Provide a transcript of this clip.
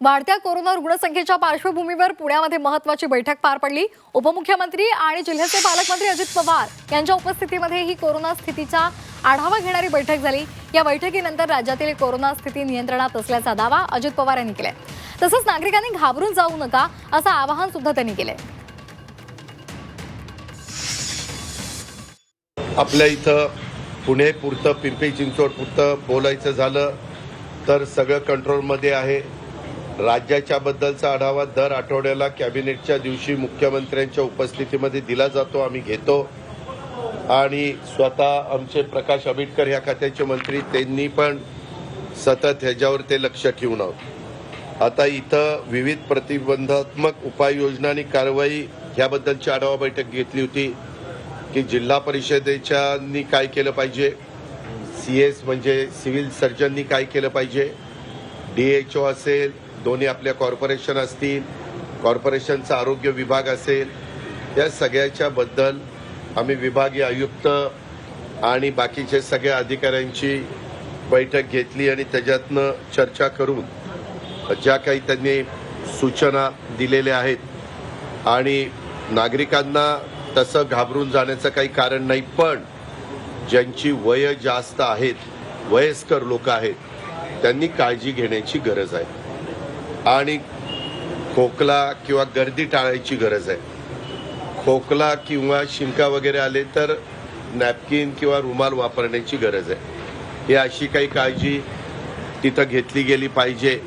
वाढत्या कोरोना रुग्णसंख्येच्या पार्श्वभूमीवर पुण्यामध्ये महत्वाची बैठक पार पडली. उपमुख्यमंत्री आणि जिल्ह्याचे पालकमंत्री अजित पवार यांच्या उपस्थितीमध्ये ही कोरोना स्थितीचा आढावा घेणारी बैठक झाली. या बैठकीनंतर राज्यातील कोरोना स्थिती नियंत्रणात असल्याचा दावा अजित पवार यांनी केलाय. तसंच नागरिकांनी घाबरून जाऊ नका असं आवाहन सुद्धा त्यांनी केलंय. आपल्या इथं पुणे पुरतं पिंपरी चिंचवड पुरतं बोलायचं झालं तर सगळं कंट्रोलमध्ये आहे. राज्याच्या बद्दलचा आढावा दर आठवड्याला कॅबिनेटच्या दिवशी मुख्यमंत्र्यांच्या उपस्थितीमध्ये दिला जातो आम्ही घेतो. आणि स्वतः आमचे प्रकाश आंबेडकर ह्या खात्याचे मंत्री त्यांनी पण सतत ह्याच्यावर ते लक्ष ठेवून आहोत. आता इथं विविध प्रतिबंधात्मक उपाययोजना आणि कारवाई ह्याबद्दलची आढावा बैठक घेतली होती की जिल्हा परिषदेच्यानी काय केलं पाहिजे सी एस म्हणजे सिव्हिल सर्जननी काय केलं पाहिजे डी एच ओ असेल दोन्ही आपल्या कॉर्पोरेशन असतील कॉर्पोरेशनचा आरोग्य विभाग असेल या सगळ्याच्या बद्दल आम्ही विभागीय आयुक्त आणि बाकीचे सगळ्या अधिकाऱ्यांची बैठक घेतली आणि त्याच्यातनं चर्चा करून ज्या काही त्यांनी सूचना दिलेल्या आहेत आणि नागरिकांना तसं घाबरून जाण्याचं काही कारण नाही पण ज्यांची वय जास्त आहेत वयस्कर लोक आहेत त्यांनी काळजी घेण्याची गरज आहे. आणि खोकला किंवा गर्दी टाळायची गरज आहे. खोकला किंवा शिंका वगैरे आले तर नॅपकिन किंवा रुमाल वापरण्याची गरज आहे. ही अशी काही काळजी तिथं घेतली गेली पाहिजे.